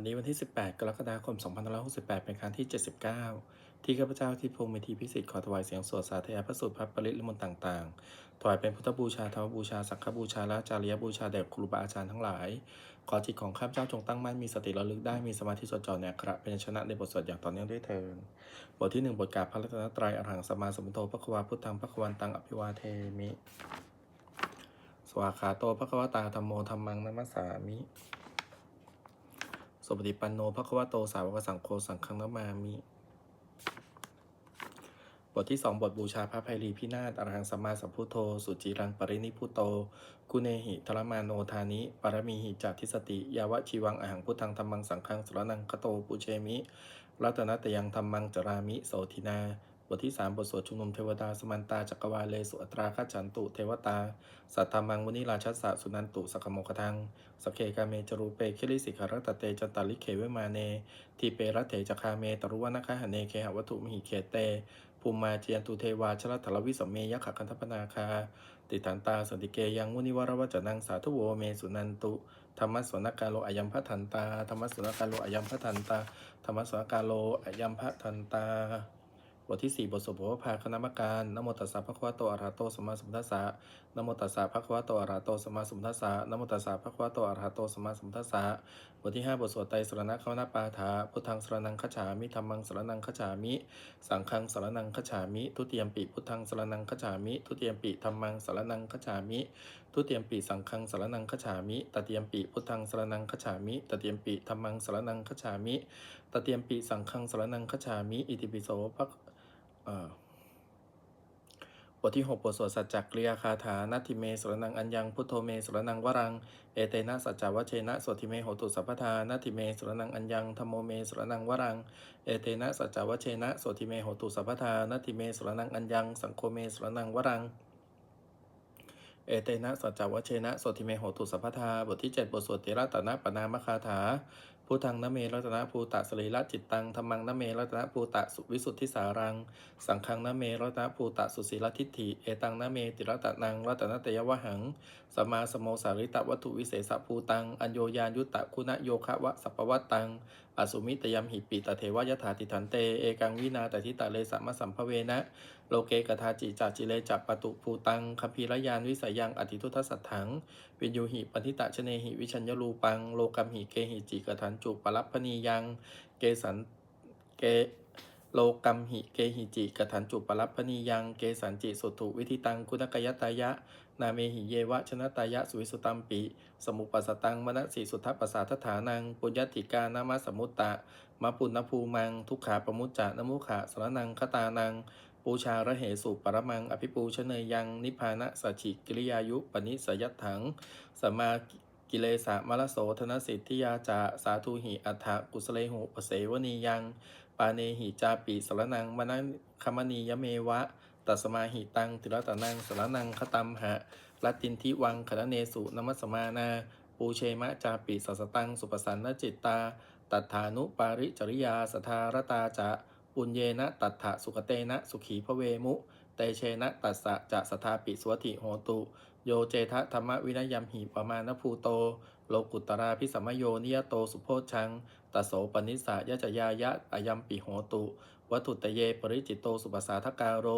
ดนี้วันที่ 18 กรกฎาคม 2568 เป็นครั้งที่ 79 ที่ข้าพเจ้าที่พงศ์เมธีพิสิทธิ์ขอถวายเสียงสวดสาธยายพระสูตรพระปริลิมนต์ต่างๆ ถวายเป็นพุทธบูชาธรรมบูชา สังฆบูชา และจาริยบูชาแด่ครูบาอาจารย์ทั้งหลาย ขอจิตของข้าพเจ้าจงตั้งมั่นมีสติระลึกได้มีสมาธิจดจ่อในอักขระเป็นชนะในบทสวดอย่างต่อเนื่องด้วยเทินบทที่หนึ่งบทกาพระรัตนตรัยอรหังสมมาสมพุทโธพระควาพุทธังพระควันตังอภิวาเทมิ สวากขาโตพระควตาธรรมโมธรรมังนัมสามิ สุปฏิปันโนภะควะโตสาวกสังโฆสังฆังนามามิ บทที่สองบทบูชาพระภัยรีพินาศอรหังสัมมาสัมพุทโธ สุจิรังปรินิพุโต กุเนหิทรมาโนทานิ ปรมีหิจัตทิสติ ยาวะชีวังอหังพุทธังธรรมังสังฆังสรนังคโตปุเชมิ รัตนตยังธรรมังจรามิ โสทินา บทที่สามบทสวดชุมนุมเทวดา สมันตาจักรวาเลสุอัตราคัจฉันตุเทวตา สัทธามังมุนิราชัสสะสุนันตุสกโมคทังสกเคกาเมจรูเปคิริสิกขรัตเตจันตาลิเขเวมาเนทีเปรัตเถจคาเมตรุวนาคหเนเคหวัตถุมหิเขเตภูมิมาเจียนตุเทวาชลทรวิสเมยขคันธปนาคา ติตันตาสันติเกยังมุนิวรวัจนังสาธุโวเมสุนันตุธรรมสวนกาโลอายัมพะทันตาธรรมสวนกาโลอายัมพะทันตาธรรมสวนกาโลอายัมพะทันตา บทที่ 4 บทสวดบทพาคณามการนโมตัสสะภะคะวะโตอะระหะโตสัมมาสัมพุทธัสสะนโมตัสสะภะคะวะโตอะระหะโตสัมมาสัมพุทธัสสะนโมตัสสะภะคะวะโตอะระหะโตสัมมาสัมพุทธัสสะบทที่ 5 บทสวดไตรสรณคาวนาปาฐาพุทธังสรนังคัจฉามิธรรมังสรนังคัจฉามิสังฆังสรนังคัจฉามิทุติยมปิพุทธังสรนังคัจฉามิทุติยมปิธรรมังสรนังคัจฉามิทุติยมปิสังฆังสรนังคัจฉามิตติยมปิพุทธังสรนังคัจฉามิตติยมปิธรรมังสรนังคัจฉามิตติยมปิสังฆังสรนังคัจฉามิ อิติปิโสภะ บทที่6บทสวดสัจจกริยาคาถานาทิเมสรนังอัญญังพุทโธเมสรนังวรัง เอเตนะสัจจวเชนะสวทิเมโหตุสัพพทานาทิเมสรนังอัญญังธโมเมสรนังวรัง เอเตนะสัจจวเชนะสวทิเมโหตุสัพพทานาทิเมสรนังอัญญังสังโฆเมสรนังวรัง เอเตนะสัจจวเชนะสวทิเมโหตุสัพพทาบทที่ 7 บทสวดเตระตนะปนามคาถา พุทธังนเมรัตนภูตะสรีระจิตตังธรรมังนเมรัตนภูตะสุวิสุทธิสารัง สังฆังนเมรัตนภูตะสุสีลทิฏฐิ เอตังนเมติรัตนังรัตนตยวหังสมาสมโมสาริตวัตถุวิเศษภูตัง อัญโยยานยุตตะคุณโยคะวะสัพพวัตตังอสุมิตยมหิปิตเทวยถาติทันเต เอกังวินาตทิตาเลสัมมาสัมภเวนะ โลเกกทาจิจาจิเลจัปปตุภูตังคพีรยานวิสยังอธิทุทธสัตถัง วินยูหิปนิตะชเนหิวิชัญญรูปัง โลกัมหิเกหิจิกทันจุปรัพพนียัง เกสันเกโลกัมหิเกหิจิกทันจุปรัพพนียัง เกสันจิสุตุวิธิตัง คุณกยตายะ นาเมหิเยวะชนะตายะสุวิสุตัมปิ สมุปัสตังมณสีสุทัปปสาทฐานัง ปุญญติกานามาสมุตตะมะปุณณภูมัง ทุกขาปมุจจานมุขะสรนังคตานัง ปูชาระเหสุปรมัง อภิปูชเนยยัง นิพานะสัจฉิกิริยายุปนิสยัตถังสมมากิเลสะมรโสธนสิทธิยาจาสาธุหิอัฏฐกุสเลหุปเสวนียัง ปาเนหิจาปิสรนังมนังคมณียเมวะ ตัสมาหิตังติรตนังสารนังคตัมหะลัตตินทิวังคณเนสุนมัสมานา ปูเชมะจาปิสัสตัง สุปสันนจิตตา ตัฏฐานุปาริจริยาสทารตาจะปุญเยนะตัฏฐะสุขเตนะสุขีพระเวมุ เตเชนะตัสสะจะสทาปิสวติโหตุ โยเจทะธรรมวินยมหิปมาณภูโต โลกุตตราพิสัมโยนิยโตสุโพชังตโสปนิสสะยะจยายะอายัมปิโหตุ วัตถุตเยปริจิตโตสุปัสสาทการโร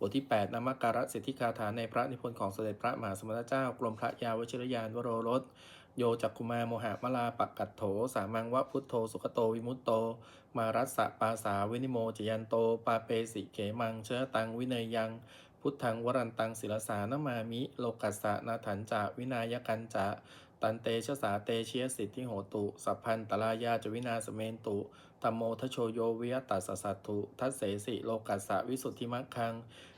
บทที่ 8นามการะสิทธิคาถาในพระนิพนธ์ของสด็จพระมหาสมณเจ้ากรมพระยาวชิรยานวโรรสโยจักคุมาโมหะมลาปักกัตโถ สามังวะพุทโธสุขโตวิมุตโต มารัสสะปาสาวินิโมจยันโต ปาเปสิเขมังเชื้อตังวิเนยยังพุทธังวรันตังศิลสานมามิ โลกัสสะนาถันจาวินายกันจะ ตันเตชะสาเตเชียสิทธิโหตุ สัพพันตลายาจวินาสเมนตุ ธรรมโมทโชโยวิยตัสสะสัตถุทัสเสสิโลกัสสะวิสุทธิมัคคัง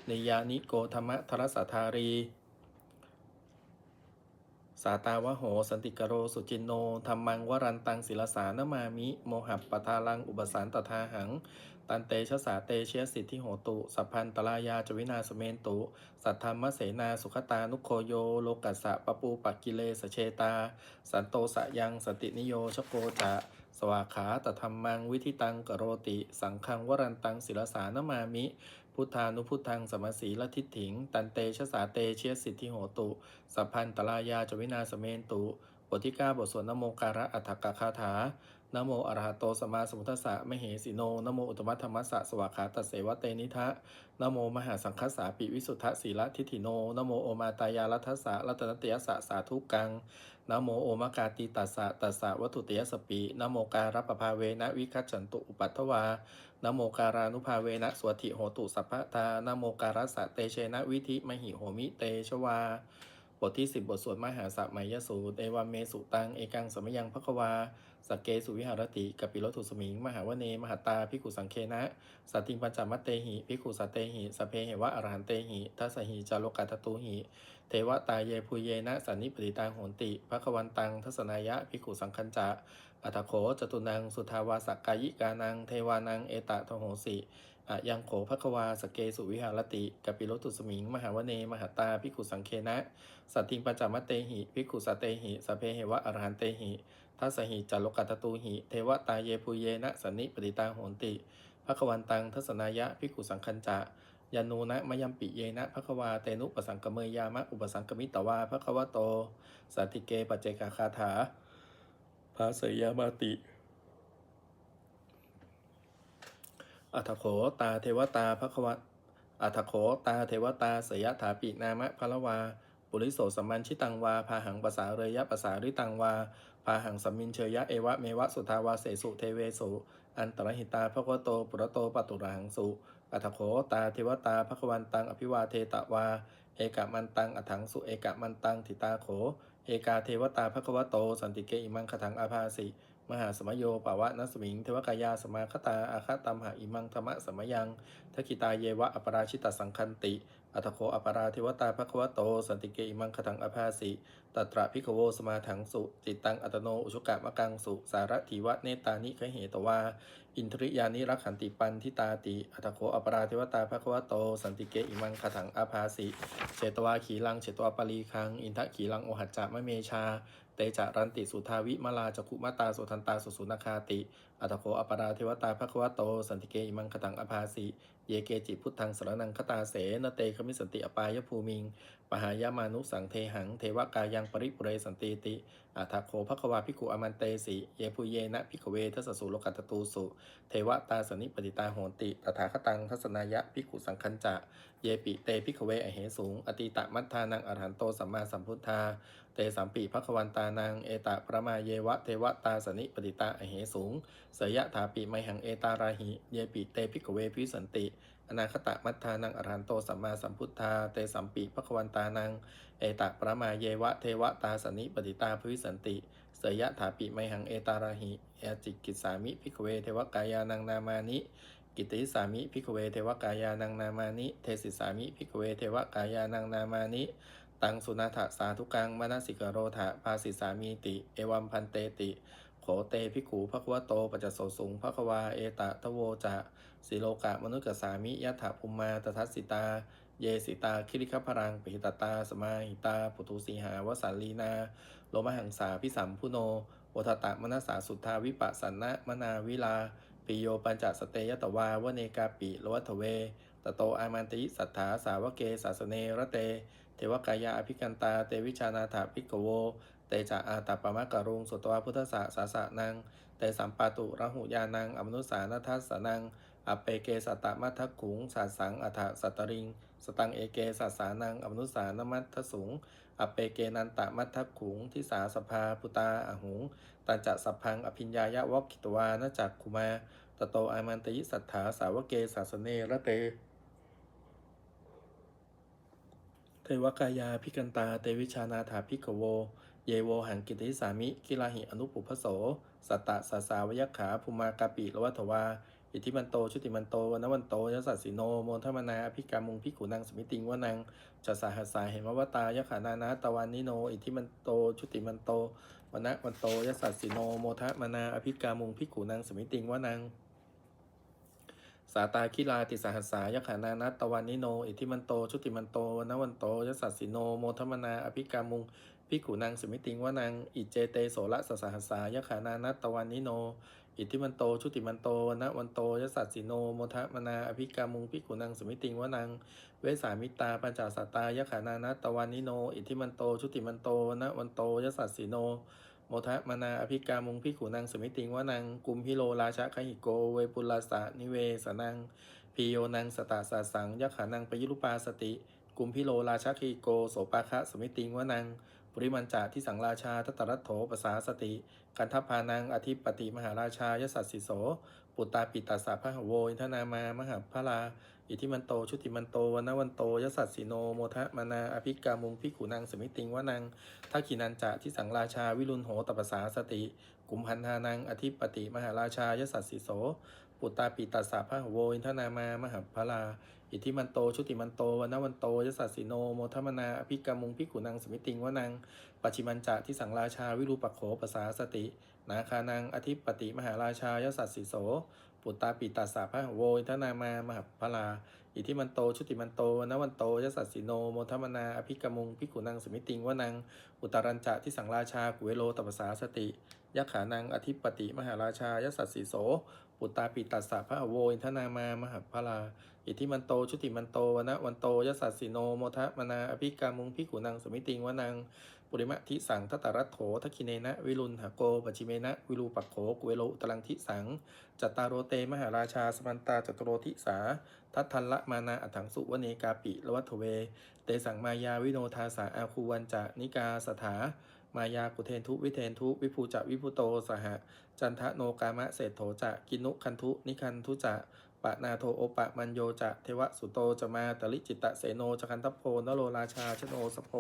นิยานิโกธรรมทรสทารี สาตาวะโหสันติกโรสุจินโนธรรมังวรันตังศิลสานมามิ โมหัปปทาลังอุปสานตทาหัง ตันเตชะสาเตเชสิทธิโหตุ สัพพันตลายาจวินาสเมนตุ สัทธรรมเสนาสุขตานุโคโย โลกัสสะปปูปักกิเลสเชตา สันโตสะยังสตินิโยชโกจะ วากขาตธรรมังวิธิตังกโรติ สังฆังวรันตังศิลสานมามิ พุทธานุพุทธังสมสีละทิถิง ตันเตชะสาเตเชียสิทธิโหตุ สัพพันตลายาจวินาสเมนตุบทที่9บทสวดนโมการะอัฏฐกคาถา นโมอระหะโตสัมมาสัมพุทธัสสะมเหสีโนนโมอุตมะธรรมสสะสวากขาตัสเสวะเตนิทะนโมมหาสังคัสสาปิวิสุทธสีละทิฏฐิโนนโมโอมาตายาลัทธสะรัตนตยสสะสาธุกังนโมโอมากาติตัสสะตัสสะวัตถุตยสปีนโมการัปปภาเวนะวิคัจฉันตุอุปัตถวานโมการานุภาเวนะสวติโหตุสัพพะทานโมการัสสะเตเชนะวิธิมหิโหมิเตชวา บทที่ 10 บทสวดมหาสัพมายสูตร เอวามเมสุตัง เอกังสมยังพะควา สักเกสุวิหารติกปิโลทุสมิง มหาวเน มหาตาพิกุสังเคนะ สัตติงปัญจมัตเตหิพิกุสัตเตหิสเพเหวะอรหันเตหิทัสหิจาโลกัตตุหิ เทวตาเยภูเยนะสันนิปติตาโหนติภควันตัง ทัศนายะพิกุสังคัญจะอัตโขจตุนัง สุทาวาสักกายิกานัง เทวานัง เอตะทโหสิ อะยังโขภควาสเกสุวิหารติกัปิโลตุสมิง มหาวเน มหาตาพิกุสังเคนะ สัตติงปัญจมัตเตหิภิขุสตเตหิสเพเหวะอรหันเตหิทัสหิจัลโลกัตตูหิ เทวตาเยภูเยนะสันนิปติตาโหนติภควันตังทัศนายะภิขุสังคัญจะยานูนะมยัมปิเยนะภควาเตนุปสังกเมยามะอุปสังกมิตวาภควโต สัตติเกปัจเจกาคาถาภาเสยามาติ อัตโขตาเทวตาภควะอัตโขตาเทวตาสยถาปินามะพละวา ปุริโสสัมมันชิตังวา พาหังภาษาเรยะภาษาริตังวา พาหังสัมมินเชยะเอวะเมวะสุทาวาเสสุเทเวสุ อันตรหิตาภควโตปุระโตปตุระหังสุอัตโขตาเทวตาภควันตังอภิวาเทตวา เอกะมันตังอัถังสุเอกะมันตังทิตาโข เอกาเทวตาภควโต สันติเกอิมังคถังอาภาสิ มหาสมโยปาวะนัสมิง เทวกายาสมาคตา อาคาตามหาอิมังธรรมะสมยังทักิตาเยวะ อปราชิตสังคันติ อัตโคอปราเทวตาภควโต สันติเกอิมังขถังอภาสิ ตัตระพิกโวสมาถังสุ จิตตังอัตโนอุชกะมะกังสุ สารถีวะเนตานิคเหตวาอินทริยานิรักขันติปันทิตาติอัตโคอปราเทวตาภควโต สันติเกอิมังคถังอาภาสิเชตวาขีลังเชตวาปรีคัง อินทะขีลังโอหัจจะมะเมชา เตจารันติสุทาวิมาลาจักุมาตาสุทันตาสุสุนาคาติอัตโคอปราเทวตาภควโต สันติเกอิมังคตังอาภาสิเยเกจิพุทธังสรนังคตาเสนเตคมิสันติอปายภูมิง ปหายามานุสังเทหัง เทวกายังปริปุเรสันติติอัตโคภควาภิกุอมันเตสิ เยภูเยนะภิกเวทัสสุโลกัตตูสุ เทวตาสนิปติตาโหติ ตถาคตังทัศนายะภิกุสังคัญจะ เยปิเตภิกเวอเหสูง อติตะมัทธานังอรหันโตสัมมาสัมพุทธา เตสัมปีภควันตานัง เอตะประมาเยวะเทวตาสนิปติตาอเหสูง เสยะถาปิไมหังเอตาราหิ เยปิเตภิกเวพิสันติ อนาคตะมัทธานังอรหันโตสัมมาสัมพุทธาเตสัมปีภควันตานัง เอตะประมาเยวะเทวตาสนิปติตาพิสันติ เสยะถาปิไมหังเอตาราหิเอจิกิสามิภิกเวเทวกายานังนามานิ กิติสามิภิกเวเทวกายานังนามานิ เทศิสามิภิกเวเทวกายานังนามานิตังสุนาถสาธุกังมนสิกโรธะภาสิสามีติ เอวัมพันเตติ โขเตภิกขูภควโตปัจจโสสุงภควาเอตะทโวจะ สิโลกะมนุกสามิยะถาภูมาตทัสสิตา เยสิตาคิริคพรังปิหิตตา สมาหิตา ปุตุสีหาวสันลีนา โลมหังสาพิสัมพุโนโอทตะมนัสสาสุทธาวิปัสสนะมนาวิลา ปิโยปัญจสเตยตวาวเนกาปิโลวัตเวตโตอามันติสัทธาสาวเกสาสเนระเต เทวกายาอภิกันตา เตวิชานาถาภิกโว เตจาอาตาปมะกะรุงสุตวาพุทธสาสาสะนัง เตสัมปาตุระหุยานังอมนุสานาทัสสนัง อเปเกสัตตมัทขุงสัสสังอัฏสัตตริง สตังเอเกสัสานังอมนุสานมัทสุงอเปเกนันตมัทขุงทิสาสภาปุตาอหุงตันจะสัพพังอภิญญายะวกิตวานจักคุมาตโตอามันตยิสัทธาสาวเกสาสเนระเตเทวกายาพิกันตาเตวิชานาถาพิกโว เยโวหังกิติสามิกิลาหิอนุปุพโส สัตตะสาสาวยขาภูมากาปิละวัตวา อิทธิมันโต ชุติมันโตวันวันโตยสัสสิโน โมทมนาอภิกามุงพิขุนังสมิติงวนังจัสสาหัสสาเหมวตายขานานาตวันนิโน อิทธิมันโต ชุติมันโตวันะวันโตยสัสสิโน โมทมนาอภิกามุงพิขุนังสมิติงวนังสาตาคิลาติสหัสสายขานานัตตวันนิโน อิทิมันโต ชุติมันโตวนวันโตยสัสสิโน โมทมนาอภิกามุงพิขุนังสมิติงวนัง อิเจเตโสละสสหัสสายขานานัตตวันนิโน อิทธิมันโต ชุติมันโตวนะวันโตยสัสสิโนโมทะมนาอภิกามุงพิกุนังสมิติงวนัง เวสามิตาปัญจสัตตายขานานัตตวันนิโน อิทธิมันโต ชุติมันโตนะวันโตยสัสสิโนโมทะมนาอภิกามุงพิขุนังสมิติงวนัง กุมพิโลราชะคหิโก เวปุลาสะนิเวสนังพีโยนังสตาสาสังยขานังปยุรุปาสติ กุมพิโลราชะคหิโกโสปาคะสมิติงวนัง ปริมันจาที่สังราชาทัตตรัตโถปสาสติ กันทัพพานังอธิปติมหาราชายสัสสิโส ปุตตาปิตัสสะพะหะโวอินทนามามหาพลา อิทิมันโตชุติมันโตวันวันโตยสัสสิโนโมทะมานาอภิกามุงพิขุนังสมิติงวนังทักขินันจะที่สังราชาวิรุณโหตปสาสติ กุมพันธานังอธิปติมหาราชายสัสสิโส ปุตตาปิตัสสะพะหะโวอินทนามามหาพลา อิทิมันโตชุติมันโตวันนวันโตยสัสสิโนโมทมนาอภิกามุงพิขุนังสมิติงวนังปัจฉิมันจะที่สังราชาวิรูปโขปสาสติ นาคานังอธิปติมหาราชายสัสสิโสปุตตาปิตัสสะพะหะโวอินทนามามหาพลา อิทิมันโตชุติมันโตวันนวันโตยสัสสิโนโมทมนาอภิกมุงพิกุนังสมิติงวนังอุตรัญจะที่สังราชากุเวโลตปสาสติยักขานังอธิปติมหาราชายสัสสิโส ปุตตาปิตัสสะพระโวอินทนามามหาพลา อิทิมันโตชุติมันโตวันะวันโตยสัสสิโนโมทะมนาอภิกามุงพิกุนังสมิติงวนังปุริมะทิสังทัตตรัตโถทักขิเนนะวิรุณหโกปจิเมนะวิรูปักโขกุเวโลตรังทิสังจัตตารโรเตมหาราชาสมันตาจตโรทิสาทัตทันละมานาอัถังสุวเนกาปิละวัตเว เตสังมายาวิโนทาสาอาคูวันจะนิกาสถา มายากุเทนทุวิเทนทุวิภูจะวิภูโตสหจันทะโนกามะเศรษโถจะกินุคันทุนิคันทุจะปะนาโทโอปะมัญโยจะเทวสุโตจะมาตลิจิตะเสโนจะคันทพโพนโรราชาชโนสโพ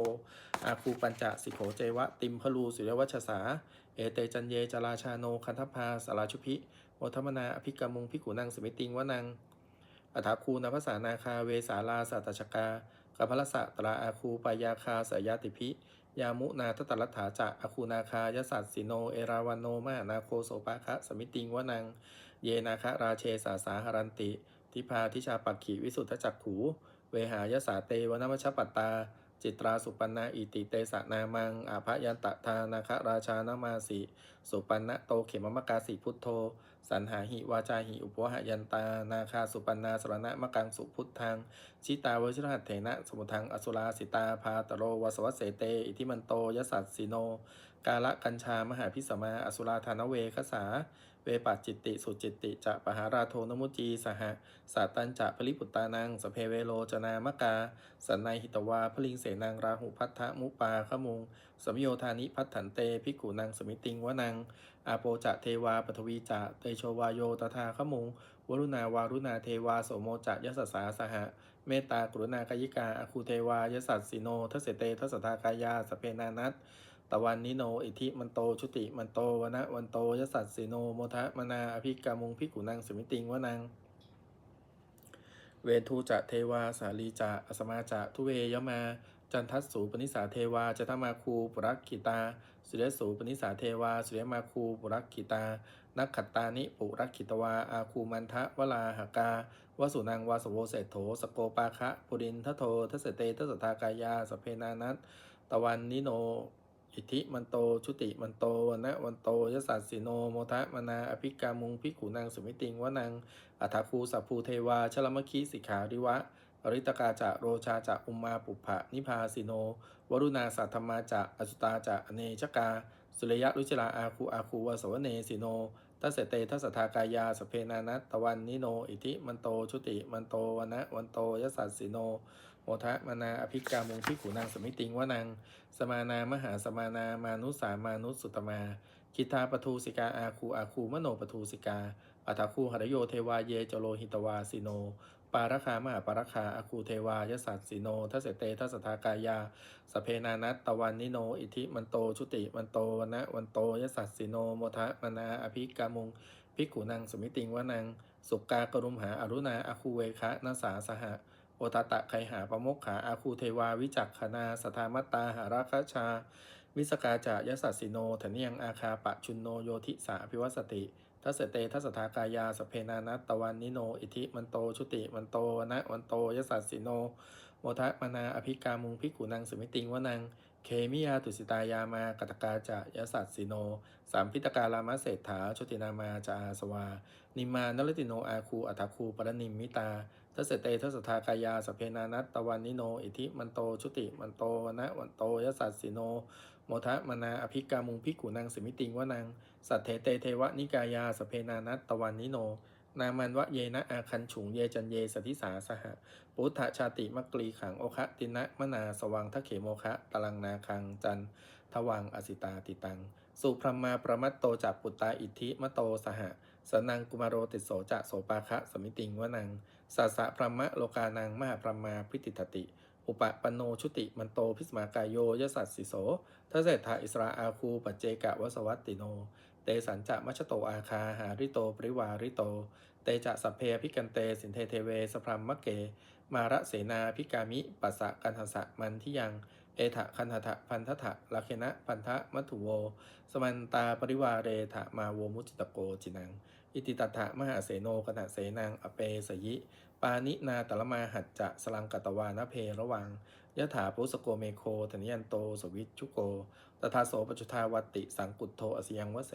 อาคูปัญจะสิโขเจวะติมพลูสุรวัชสา เอเตจันเยจราชาโนคันทพาสาราชุพิโอธมนาอภิกามุงพิกุนังสมิติงวนังอัฐาคูนภาษานาคาเวสาลาสัตชกากัพลสะตราอาคูปายาคาสยาติพิ ยามุนาทตรัฐาจะอคูนาคายสัตสิโน เอราวันโนมหานาโคโสปะคะสมิติงวนัง เยนาคะราเชสาสาหรันติ ทิพาทิชาปักขีวิสุทธจักขู เวหายสาเตวนมชปัตตา จิตราสุปันนาอิติเตสะนามังอาภยันตทานาคะราชานามาสิ สุปันนะโตเขมมกาสิพุทโธ สันหาหิวาจาหิอุปวหยันตา นาคาสุปันนาสรณะมะกังสุพุทธังชิตาวชิรหัตเถนะ สมุทังอสุราสิตาพาตโรวสวัสเสเต อิทิมันโตยสัตสิโน กาละกัญชามหาพิสมาอสุราธานเวคสา เวปัจจิตติสุจิตติจะปหาราโทนมุจีสหะสาตันจะพลิปุตตานังสเพเวโลจนามกา สันในหิตวาพลิงเสนังราหุพัทธมุปาขมุงสมโยธานิพัฒถันเตพิกุนังสมิติงวนังอาโปจะเทวาปทวีจะเตโชวาโยตถาขมุงวรุณาวารุณาเทวาโสโมจะยสสสาสหะเมตตากรุณากายิกาอคูเทวายสัสสิโนทเสเตทสทากายาสเพนานัต ตะวันนิโน อิทิมันโตชุติมันโตวนะวันโตยสัสสิโนโมทะมนาอภิกามุงพิกุนังสมิติงวนัง เวทูจะเทวาสาลีจะอสมาจะทุเวยมา จันทัสสูปนิสาเทวาจะทมาคูปุรักขิตา สุเรสูปนิสาเทวา สุเรมาคูปุรักขิตา นักขัตตานิปุรักขิตวา อาคูมันทะวลาหกาวสุนังวาสโวเศรษโถสโกปาคะปุรินทโททสเตทสทากายาสเพนานัตตะวันนิโน อิทิมันโตชุติมันโตวันะวันโตยสัสสิโนโมทะมนาอภิกามุงพิขุนังสมิติงวนังอัฐคูสัพภูเทวาชลมคีสิกขาริวะ อริตกาจะโรชาจะอุมมาปุพะนิพาสิโน วรุณาสัทธมาจะอสุตาจะอเนชกา สุริยะรุจราอาคูอาคูวสวเนสิโนทัสเตทัสสทากายาสเพนานัตตะวันนิโน อิทิมันโตชุติมันโตวันะวันโตยสัสสิโน โมทะมนาอภิกามุงพิขุนางสมิติงวนังสมานามหาสมานามานุสามานุสุตมา คิทาปทูสิกาอาคูอาคูมโนปทูสิกาอัฐคูหรโยเทวาเยจโลหิตวาสิโน ปาราคามหาปาราคาอาคูเทวายสัสสิโนทัสเสเตทัสทากายา สเพนานัตตะวันนิโน อิทิมันโตชุติมันโตวนะวันโตยสัสสิโนโมทะมนาอภิกามุงภิกขุนังสมิติงวนังสุกากรุมหาอรุณาอาคูเวคะนาสาสหะ อตตะไคหาประมกขาอาคูเทวาวิจักขนาสทามัตตาหาราคชา วิสกาจายสัสสิโนถเนียงอาคาปะชุนโนโยทิสาพิวัสติทัสเสเตทัสสทากายาสเพนานัตตะวันนิโน อิทิมันโตชุติมันโตนะวันโตยสัสสิโน โมทะมนาอภิกามุงพิกุนังสมิติงวนัง เคมิยาตุสิตายามากตกาจะยสัสสิโน สามพิตกาลามะเศรษฐาชุตินามาจาอาสวา นิมานรติโนอาคูอัฏฐคูปรนิมมิตา ทัสเสเตทัสทากายาสเพนานัตตะวันนิโน อิทิมันโตชุติมันโตวนะวันโตยสัสสิโน โมทะมนาอภิกามุงพิกุนังสิมิติงวนังสัทเถเตเทวนิกายาสเพนานัตตวันนิโน นามันวะเยนะอาคันฉุงเยจันเยสทิสาสหะปุถะชาติมักกลีขังโอคะตินะมนาสวังทะเขโมคะตลังนาคังจันทวังอสิตาติตัง สุพรหมาประมัตโตจักปุตตาอิทิมโตสหะ สนังกุมารโรติโสจะโสปาคะสมิติงวนังสัสสะพรหมะโลกานังมหาพรหมาพิติตติ อุปปันโนชุติมันโตพิสมากายโยยสัสสิโสทเศรษฐาอิสราอาคูปัจเจกะวสวัตติโน เตสัญจะมัชโตอาคาหาริโตปริวาริโต เตจะสัพเพพิกันเตสินเทเทเวสพรัมมะเก มาระเสนาพิกามิปัสสะกันหสะมันที่ยัง เอถะคันหทะพันทถะลาเคนะพันทะมัทุโว สมันตาปริวาเรถะมาโวมุจิตโกจินัง อิติตัถะมหาเสโนกนหเสนังอเปสยิ ปานินาตละมาหัจจะสลังกตวานะเพระวังยะถาปุสโกเมโคธนิยันโตสวิชชุโกตถาโสปจุทาวติสังกุตโทอสยังวเส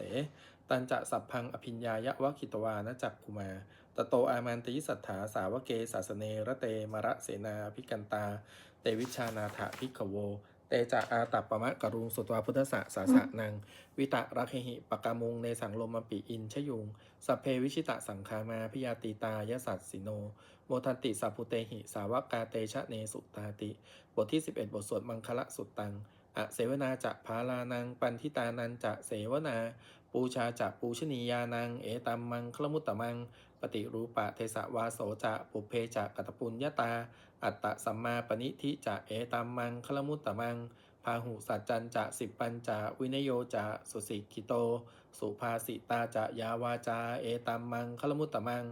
ตันจะสัพพังอภิญญายะวะคิตวานจักคุมาตโตอามันติสัทธาสาวเกสาสเนระเตมระเสนาพิกันตา เตวิชานาถาพิกโว เตจะอาตัปปะมะกรุงสุตวาพุทธสะสาสะนัง วิตะรักเหหิปกามุงในสังลมมปีอินชยุงสัพเพวิชิตะสังคามาพิยาติตายสัตสิโน โมทันติสัพพุเตหิ สาวกาเตชะเนสุตาติ บทที่ 11 บทสวดมังคละสุตตังอเสวนาจะพาลานัง ปันทิตานันจะเสวนา ปูชาจะปูชนียานัง เอตัมมังคลมุตตมัง ปฏิรูปะเทสะวาโสจะปุเพจะกัตปุญญาตา อัตตะสัมมาปณิทิจะเอตัมมังคลมุตตะมังพาหุสัจจันจะสิบปัญจะวินโยจะสุสิกิโต สุภาสิตาจะยาวาจาเอตัมมังคลมุตตะมัง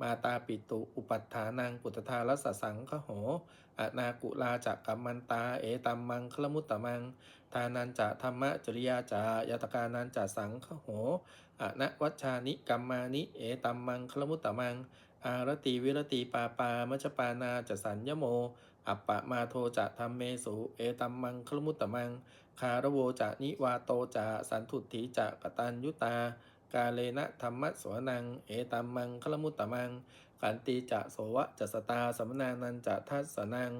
มาตาปิตุอุปัฏฐานังปุตตาลัสสะสังคโห อนากุลาจักกัมมันตา เอตัมมังคลมุตตมัง ทานันจะธรรมะจริยาจายตกานันจะสังคโหอนะวัชานิกัมมานิ เอตัมมังคลมุตตมัง อารติวิรติปาปามัจปานาจะสัญญโม อัปปะมาโทจะธรรมเมสุ เอตัมมังคลมุตตมัง คารโวจะนิวาโตจะสันทุตถิจะกตัญยุตากาเลนะธรรมะสวนัง เอตัมมังคลมุตตมัง ขันติจะโสวะจะสตาสัมนานันจะทัสนัง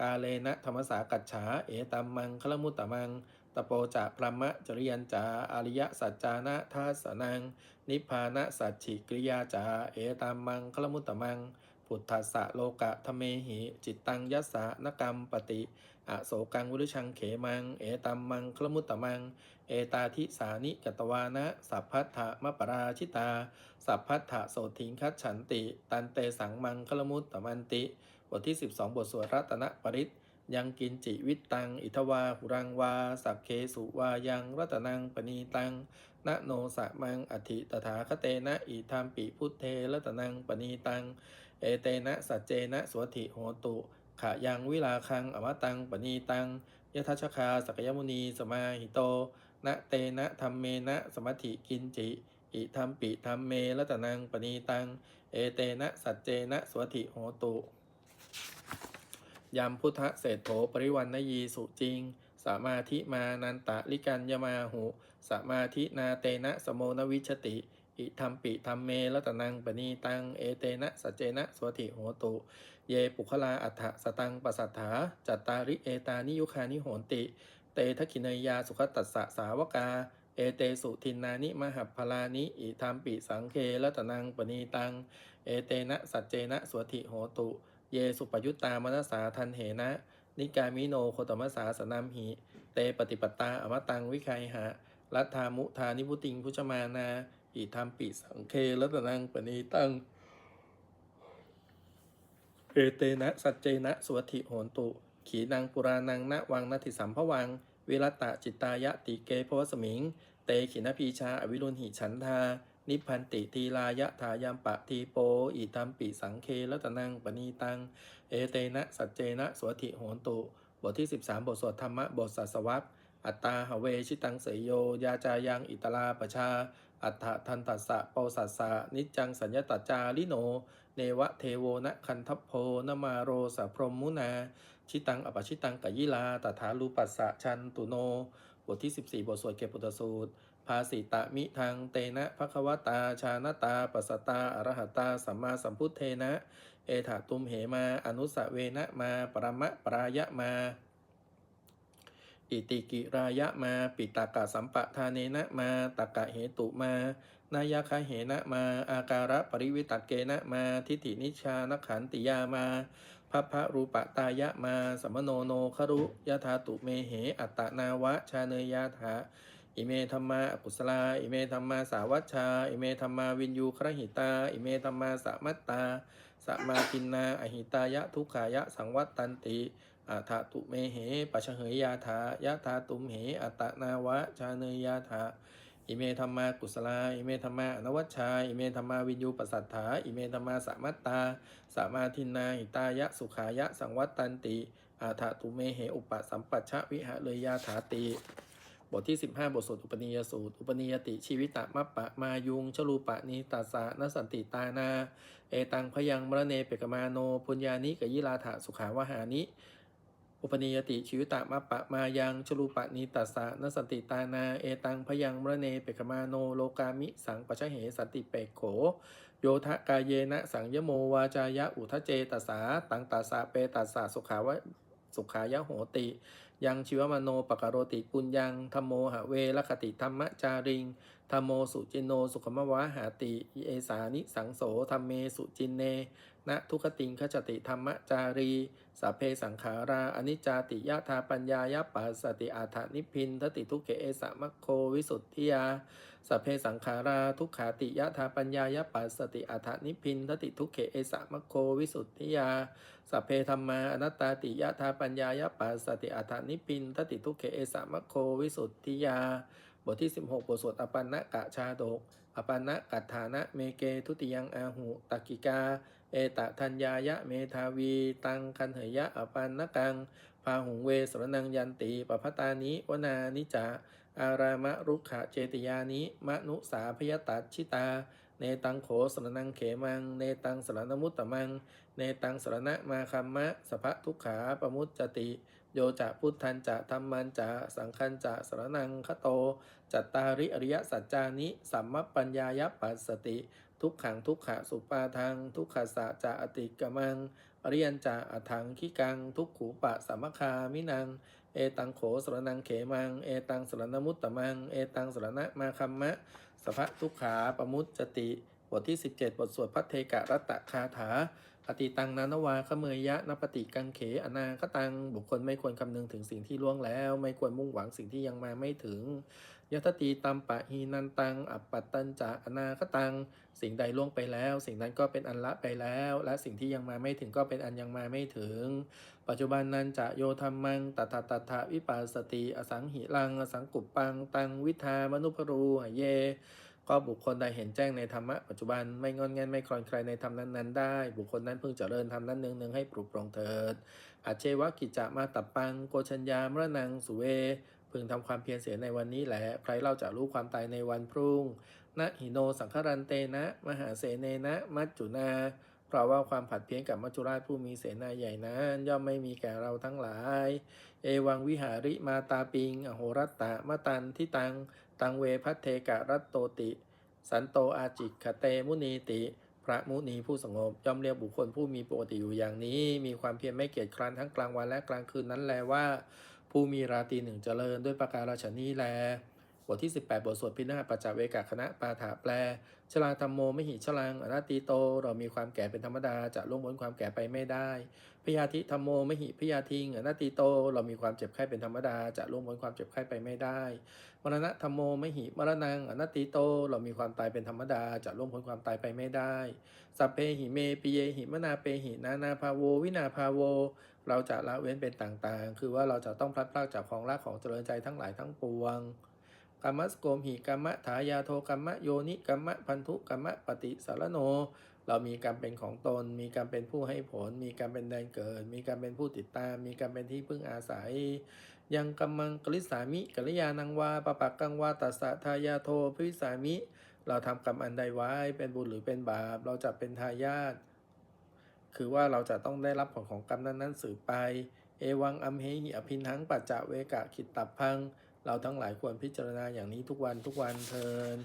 กาเลนะธรรมสากัจฉา เอตัมมังคลมุตตมัง ตโปจะพรหมะจริยันจาอริยสัจจานะทัสนัง นิพพานะสัจฉิกริยาจา เอตัมมังคลมุตตมังพุทธัสสะโลกะทะเมหิ จิตตังยัสสะนกรรมปติ อโศกังวุริชังเขมัง เอตัมมังคลมุตตมัง เอตาทิสานิกตวานะ สัพพัทธะมะปราชิตา สัพพัทธะโสทิงคัจฉันติ ตันเตสังมังคลมุตตมันติ บทที่ 12 บทสวดรัตนปริตยังกินจิวิตตัง อิทวาหุรังวา สักเคสุวายังรัตนังปณีตังนะโนสะมังอธิตถาคเตนะอิธามปิพุทเทรัตนังปณีตัง เอเตนะสัจเจนะสวติโหตุขะยังวิลาคังอมตังปณีตังยทัชคาสกยมุนีสมาหิโต นะเตนะธรรมเมนะสมัติกินจิ อิธรรมปิธรรมเมรัตนังปณีตัง เอเตนะสัจเจนะสวติโหตุยามพุทธเศรษโถปริวันนยีสุจริงสมาธิมานันตะลิกันยมาหุสมาธินาเตนะสโมนวิชติ อิธรรมปิธรรมเมรัตนังปณีตัง เอเตนะสัจเจนะสวติโหตุ เยปุคลาอัฏฐสตังปสัทธาจัตตาริเอตานิยุคานิโหนติ ตทะคินยาสุขตัสสะสาวกา เอเตสุทินนานิมหัพลานิอิธรรมปิสังเครัตนังปณีตัง เอเตนะสัจเจนะสวติโหตุ เยสุปยุตตามนัสสาทันเหนะ นิกามิโนโคตมสสาสนามหิ เตปฏิปตาอมตังวิคัยหะรัฐามุทานิพุติงพุชมานา อิธรรมปิสังเครัตนังปณีตัง เอเตนะสัจเจนะสวัติโหตุ ขีนังปุรานังณวังนาทิสัมภวัง วิรัตตะจิตตายะติเกภวสมิง เตขินพีชาอวิรุณหิฉันทา นิพันติทีลายะทายามปะทีโป อิตัมปิสังเครัตนังปณีตัง เอเตนะสัจเจนะสวัติโหนตุ บทที่ 13 บทสวดธรรมะบทสัสวัตอัตตาหเวชิตังเสยโย ยาจายังอิตลาปชา อัฏฐทันตัสสะปสัสสะนิจจังสัญญตัจาลิโน เนวะเทโวนะคันทัพโพนมาโรสะพรหมมุนา ชิตังอปชิตังกยิลาตถาลูปัสสะชันตุโน บทที่ 14 บทสวดเกปุตสูตร ภาสิตะมิทังเตนะภควตาชานตาปัสสตาอรหตาสัมมาสัมพุทเทนะ เอถาตุมเหมา อนุสเวนะมาปรมะปรายะมาอิติกิรายะมาปิตากะสัมปะทานเนนะมาตากะเหตุมานายาคาเหนะมา อาการะปริวิตกเกนะมาทิฏฐินิชชานขันติยามา พัพพะรูปตายะมาสมโนโนครุยะธาตุเมเห อัตตนาวะชาเนยาถาอิเมธรรมาอกุศลา อิเมธรรมาสาวัชชา อิเมธรรมาวินยูครหิตา อิเมธรรมาสามัตตาสมากินนาอหิตายะทุกขายะสังวัตตันติอาทาตุเมเหปัชเหยยาถายะธาตุมเห อัตตนาวะชาเนยยาถา อิเมธรรมากุศลา อิเมธรรมาอนวัชชา อิเมธรรมาวินยูปสัทธา อิเมธรรมาสามัตตา สามาทินาหิตายะสุขายะ สังวัตตันติ อาถาตุเมเหอุปสัมปัชชะวิหะเลยยาถาติ บทที่ 15 บทสวดอุปนิยสูตร อุปนิยติชีวิตะมัปปะมายุงชลูปะนิตัสสะนสันติตานา เอตังพยังมรเนเปกมาโน ปุญญานิกยิลาถะสุขาวหานิ อุปนิยติชีวิตะมัปะมายังชลูปะนิตัสสะนสันติตานาเอตังพยังมรเนเปกมาโนโลกามิสังปชะเหสันติเปกโข โยทะกายเยนะสังยโมวาจายะอุทะเจตัสสาตังตัสสะเปตัสสะสุขาวะสุขายะโหติ ยังชีวมโนปกโรติปุญญังธรรมโมหะเวลคติธรรมจาริงธรรมโมสุจินโนสุขมวะหาติอิเอสานิสังโสธรรมเมสุจินเน นะทุกขติงขจติธรรมจารีสัพเพสังขาราอนิจจาติยะธาปัญญายะปัสสติอาถานิพินทติทุกเขเอสะมัคโควิสุทธิยาสัพเพสังขาราทุกขาติยะธาปัญญายะปัสสติอาถานิพินทติทุกเขเอสะมัคโควิสุทธิยาสัพเพธรรมาอนัตตาติยะธาปัญญายะปัสสติอาถานิพินทติทุกเขเอสะมัคโควิสุทธิยาบทที่ 16 บทสวดอปันนะกะชาดกอปันนะกัตถานะเมเกทุติยังอาหุตักกิกา เอตะทัญญายะเมทาวี ตังคันเหยะอปันนะกัง พาหุงเวสรนังยันติปพตานิวนานิจาอารามะรุขะเจติยานิมนุสาพยตัดชิตา เนตังโขสรนังเขมัง เนตังสรณมุตตมัง เนตังสรณะมาคัมมะสภะทุกขาปมุจจติ โยจะพุทธันจะธรรมันจะสังคันจะสรนังคโต จัตตาริอริยสัจจานิสัมมปัญญายปัสสติ ทุกขังทุกขะสุปาทัง ทุกขสะจะอติกมังอริยันจะอถังคิกัง ทุกขูปะสัมคามินัง เอตังโขสรนังเขมัง เอตังสรณมุตตมัง เอตังสรณะมาคัมมะสภะทุกขาปมุจจติ บทที่ 17 บทสวดพัทเทกะรัตตะคาถาอติตังนานวาขเมยยะนปฏิกังเขอนาคตัง บุคคลไม่ควรคำนึงถึงสิ่งที่ล่วงแล้ว ไม่ควรมุ่งหวังสิ่งที่ยังมาไม่ถึง ยตติตัมปะหีนันตัง อัปปัตตันจะอนาคตัง สิ่งใดล่วงไปแล้ว สิ่งนั้นก็เป็นอันละไปแล้ว และสิ่งที่ยังมาไม่ถึงก็เป็นอันยังมาไม่ถึง ปัจจุบันนั้นจะโยธรรมังตถาตถาวิปัสสติอสังหิรัง อสังกุปปัง ตังวิทามนุพรูหเย ก็บุคคลใดเห็นแจ้งในธรรมะปัจจุบันไม่งอนแงนไม่คลอนใครในธรรมนั้นๆได้ บุคคลนั้นเพึงเจริญธรรมนั้นเนืองๆให้ปลุกปลงเถิดอาเชวะกิจจะมาตับปัง โกชัญญามรนังสุเว พึงทำความเพียรเสียในวันนี้แหละใครเล่าจะรู้ความตายในวันพรุ่งนะหิโนสังครันเตนะ มหาเสเนนะ มัจจุนาเพราะว่าความผัดเพี้ยนกับมัจจุราชผู้มีเสนาใหญ่นั้นย่อมไม่มีแก่เราทั้งหลาย เอวังวิหาริมาตาปิง อโหรัตตะมะตันทิตัง ตังเวพัทเทกะรัตโตติ สันโตอาจิกขเตมุนีติ พระมุนีผู้สงบย่อมเรียกบุคคลผู้มีปกติอยู่อย่างนี้ มีความเพียรไม่เกียจคร้านทั้งกลางวันและกลางคืนนั้นแลว่า ผู้มีราตีหนึ่งเจริญด้วยประการฉนี้แล บทที่ 18 บทสวดพินาศปัจจเวกคณะปาถาแปล ชลาธรรมโมไมหิชลังอนาติโต เรามีความแก่เป็นธรรมดาจะล่วงพ้นความแก่ไปไม่ได้ พยาธิธรรมโมไมหิพยาทิงอนาติโต เรามีความเจ็บไข้เป็นธรรมดาจะล่วงพ้นความเจ็บไข้ไปไม่ได้ มรณะธรรมโมไมหิมรณังอนัตติโต เรามีความตายเป็นธรรมดาจะล่วงพ้นความตายไปไม่ได้ สัพเพหิเมปิเยหิมนาเปหินานาภาโว วินาภาโว เราจะละเว้นเป็นต่างๆ คือว่าเราจะต้องพลัดพรากจากของรักของเจริญใจทั้งหลายทั้งปวงกรรมสโกมหิกรรมะถายาโทกรรมะโยนิกรรมะพันธุกรรมะปฏิสารโน เรามีกรรมเป็นของตน มีกรรมเป็นผู้ให้ผล มีกรรมเป็นแดนเกิด มีกรรมเป็นผู้ติดตาม มีกรรมเป็นที่พึ่งอาศัย ยังกัมมังกลิสามิกัลยานังวาปะปักกังวาตัสสะทายาโทพิวิสามิ เราทำกรรมอันใดไว้เป็นบุญหรือเป็นบาป เราจะเป็นทายาท คือว่าเราจะต้องได้รับผลของกรรมนั้นๆสืบไป เอวังอัมเหหิอภินหังปัจจะเวกะขิตตับพัง เราทั้งหลายควรพิจารณาอย่างนี้ทุกวันทุกวันเทิน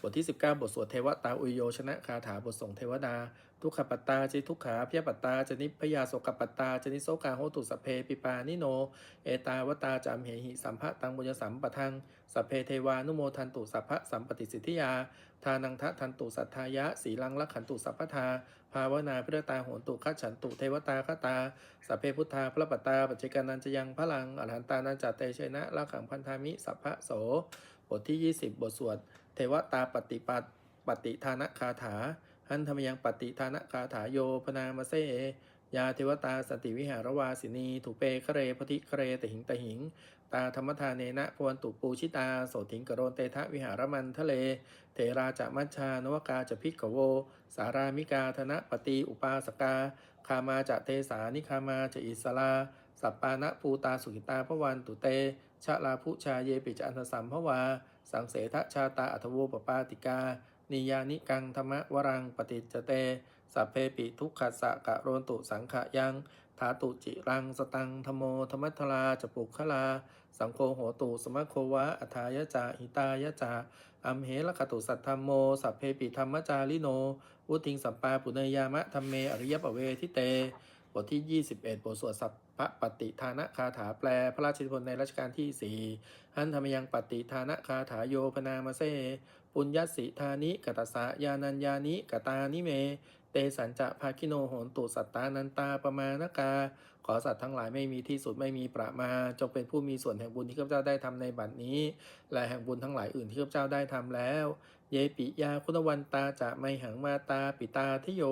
บทที่ 19 บทสวดเทวตาอุโยชนะคาถาบทส่งเทวดา ทุกขปัตตาจิทุกขาพยปัตตาจนิพยาโสกปัตตาจนิโสกาโหตุสเพปิปานิโน เอตาวตาจามเหหิสัมภะตังบุญสัมปทังสเพเทวานุโมทันตุสัพพะสัมปติสิทธิยา ทานังทะทันตุสัทธายะสีลังลักขันตุสัพพทา ภาวนาพิรตาโหนตุขัฉันตุเทวตาคตาสเพพุทธาพระปัตตาปัจเจกานันจยังพลังอรหันตานันจเตเชนะละขังพันธามิสัพพะโสบทที่ 20 บทสวด เทวตาปฏิปัตปฏิทานคาถา หันธรรมยังปฏิทานคาถาโยพนามเสยาเทวตาสติวิหารวาสินีถูเปคเรพธิคเรตหิงตหิง ตาธรรมทานเนนะพวนตุปูชิตา โสถิงกโรนเตทะวิหารมันทะเล เทราจะมัชชานวกาจะพิกขโว สารามิกาธนะปฏิอุปาสกา คามาจะเทสานิคามาจะอิสลา สัปปานะปูตาสุขิตาพวันตุเต ชะลาภุชาเยปิจอันทสัมภวา สังเสทชาตาอัทโวปปาติกา นิยานิกังธรรมวรังปฏิจเต สัพเพปิทุกขัสสะกะโรนตุสังขยังธาตุจิรังสตังธโมธรรมัทลาจปุคลา สังโฆโหตุสมะโควะอัทายจาหิตายจาอัมเหละขตุสัทธรรมโม สัพเพปิธรรมจาริโนวุติงสัปปาปุเนยามะธรรมเมอริยปเวทิเต บทที่ 21 บทสวดสัพพระปฏิทานะคาถาแปลพระราชนิพนธ์ในรัชกาลที่4หันธรรมยังปฏิทานะคาถาโยพนามาเซปุญญสิธานิกตสะยานัญญานิกตานิเม เตสัญจะภาคิโนโหนตุสัตตานันตาปมานกา ขอสัตว์ทั้งหลายไม่มีที่สุดไม่มีประมา จงเป็นผู้มีส่วนแห่งบุญที่ข้าพเจ้าได้ทำในบัดนี้ และแห่งบุญทั้งหลายอื่นที่ข้าพเจ้าได้ทำแล้ว เยปิยาคุณวันตาจะไม่หังมาตาปิตาทิโย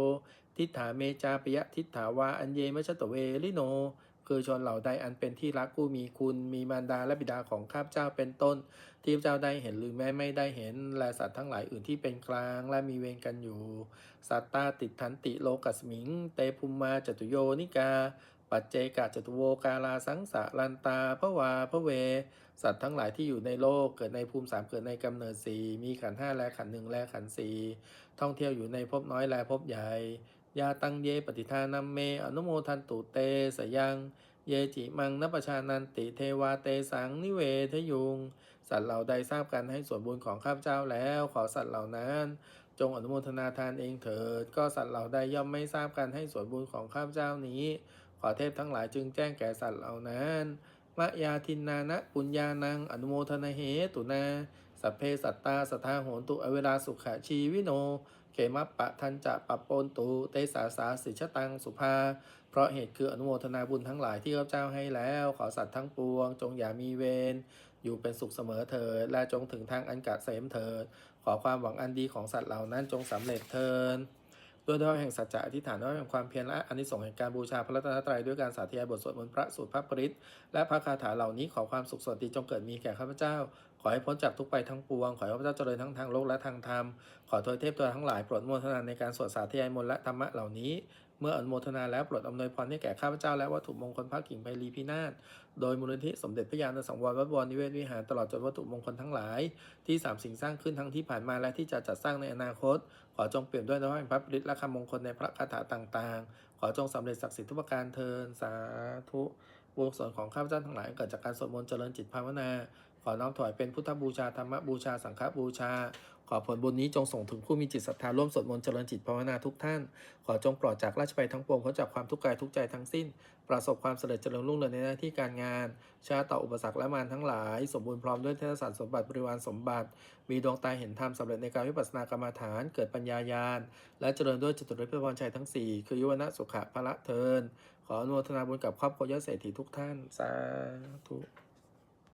ทิฏฐาเมจาปิยะทิฏฐาวาอันเยมชตเวลิโน คือชนเหล่าใดอันเป็นที่รักผู้มีคุณมีมารดาและบิดาของข้าพเจ้าเป็นต้น ที่เจ้าได้เห็นหรือแม้ไม่ได้เห็น และสัตว์ทั้งหลายอื่นที่เป็นกลางและมีเวรกันอยู่ สัตตาติดทันติโลกัสมิง เตภุมมาจตุโยนิกา ปัจเจกะจตุโวกาลาสังสะลันตาพระวาพระเว สัตว์ทั้งหลายที่อยู่ในโลกเกิดในภูมิสามเกิดในกำเนิดสี่มีขันห้าและขันหนึ่งและขันสี่ท่องเที่ยวอยู่ในภพน้อยและภพใหญ่ ยาตังเยปฏิทานัมเม อนุโมทันตุเตสยัง เยจิมังนปชานันติเทวาเตสังนิเวทยุง สัตว์เหล่าใดทราบการให้ส่วนบุญของข้าพเจ้าแล้ว ขอสัตว์เหล่านั้น จงอนุโมทนาทานเองเถิด ก็สัตว์เหล่าใดย่อมไม่ทราบการให้ส่วนบุญของข้าพเจ้านี้ ขอเทพทั้งหลายจึงแจ้งแก่สัตว์เหล่านั้นมะยาทินนานะปุญญานัง อนุโมทนาเหตุนา สัพเพสัตตาสัทธาโหนตุอเวลาสุขะชีวิโน เขมัปปะทันจะปะปนตุเตสาสาสิชตังสุภา เพราะเหตุคืออนุโมทนาบุญทั้งหลายที่ข้าพเจ้าให้แล้ว ขอสัตว์ทั้งปวง จงอย่ามีเวรอยู่เป็นสุขเสมอเถิดและจงถึงทางอันกะเสมเถิด ขอความหวังอันดีของสัตว์เหล่านั้นจงสำเร็จเถิดด้วยด้วยแห่งสัจจะอธิษฐานด้วยแห่งความเพียรและอานิสงส์แห่งการบูชาพระรัตนตรัยด้วยการสาธยายบทสวดมนต์พระสูตรพระปริตรและพระคาถาเหล่านี้ขอความสุขสวัสดีจงเกิดมีแก่ข้าพเจ้า ขอให้พ้นจากทุกไปทั้งปวง ขอให้ข้าพเจ้าเจริญทั้งทางโลกและทางธรรม ขอโทยเทพตัวทั้งหลายโปรดโมทนาในการสวดสาธยายมนต์และธรรมะเหล่านี้ เมื่ออนุโมทนาแล้วโปรดอำนวยพรให้แก่ข้าพเจ้าและวัตถุมงคลพระกิ่งไพลีพินาศ โดยมูลนิธิสมเด็จพระยาณสังวรวัดวรนิเวศวิหารตลอดจนวัตถุมงคลทั้งหลาย ที่สามสิ่งสร้างขึ้นทั้งที่ผ่านมาและที่จะจัดสร้างในอนาคต ขอจงเปลี่ยนด้วยนวัตพระปริตและคำมงคลในพระคาถาต่างๆ ขอจงสำเร็จศักดิ์สิทธิ์ทุกประการเทินสาธุบุญกุศลของข้าพเจ้าทั้งหลายเกิดจากการสวดมนต์เจริญจิตภาวนา ขอน้อมถวายเป็นพุทธบูชาธรรมบูชาสังฆบูชา ขอผลบุญนี้จงส่งถึงผู้มีจิตศรัทธาร่วมสวดมนต์เจริญจิตภาวนาทุกท่าน ขอจงปลอดจากราชภัยทั้งปวงพ้นจากความทุกข์กายทุกใจทั้งสิ้น ประสบความสำเร็จเจริญรุ่งเรืองในหน้าที่การงาน ชาต่ออุปสรรคและมารทั้งหลาย สมบูรณ์พร้อมด้วยเทพสารสมบัติบริวารสมบัติ มีดวงตาเห็นธรรมสำเร็จในการวิปัสสนากรรมฐาน เกิดปัญญายาณ และเจริญด้วยจตุรพิพรชัยทั้ง 4 คือยุวนะสุขะพละเทิน ขออนุโมทนาบุญกับครอบครัวยอดเศรษฐีทุกท่าน สาธุ